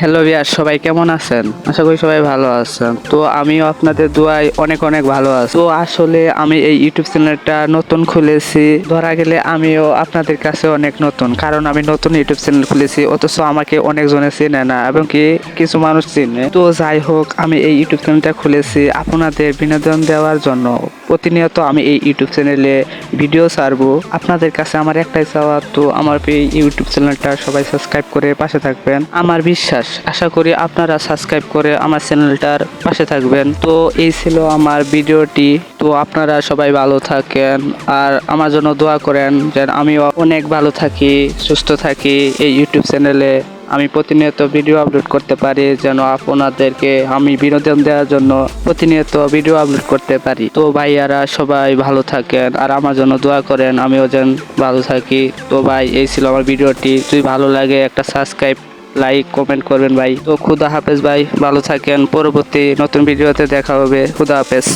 Hello বিয়ার সবাই কেমন আছেন? আশা করি সবাই ভালো আছেন। তো আমিও আপনাদের দোয়ায় অনেক অনেক ভালো আছি। তো আসলে আমি এই ইউটিউব চ্যানেলটা নতুন খুলেছি। ধরা গেলে আমিও আপনাদের কাছে অনেক নতুন, কারণ আমি নতুন ইউটিউব চ্যানেল খুলেছি, অথচ আমাকে অনেকজনে চেনে না, এবং কি কিছু মানুষ চিনে। তো যাই হোক, আমি এই ইউটিউব চ্যানেলটা খুলেছি আপনাদের বিনোদন দেওয়ার জন্য। প্রতিনিয়ত আমি এই ইউটিউব চ্যানেলে ভিডিও ছাড়বো। আপনাদের কাছে আমার একটাই চাওয়া তো আমার এই ইউটিউব চ্যানেলটা সবাই সাবস্ক্রাইব করে পাশে থাকবেন। আমার বিশ্বাস, আশা করি আপনারা সাবস্ক্রাইব করে আমার চ্যানেলটার পাশে থাকবেন। তো এই ছিল আমার ভিডিওটি, তো আপনারা সবাই ভালো থাকেন আর আমার জন্য দোয়া করেন যেন আমিও অনেক ভালো থাকি, সুস্থ থাকি এই ইউটিউব চ্যানেলে। আমি প্রতিনিয়ত ভিডিও আপলোড করতে পারি, যেন আপনাদেরকে আমি বিনোদন দেওয়ার জন্য প্রতিনিয়ত ভিডিও আপলোড করতে পারি। তো ভাইয়ারা, সবাই ভালো থাকেন, আর আমার জন্য দোয়া করেন, আমিও যেন ভালো থাকি। তো ভাই, এই ছিল আমার ভিডিওটি। যদি ভালো লাগে, একটা সাবস্ক্রাইব লাইক কমেন্ট করবেন ভাই। তো খুদা হাফেজ ভাই, ভালো থাকেন। পরবর্তী নতুন ভিডিওতে দেখা হবে। খুদা হাফেজ।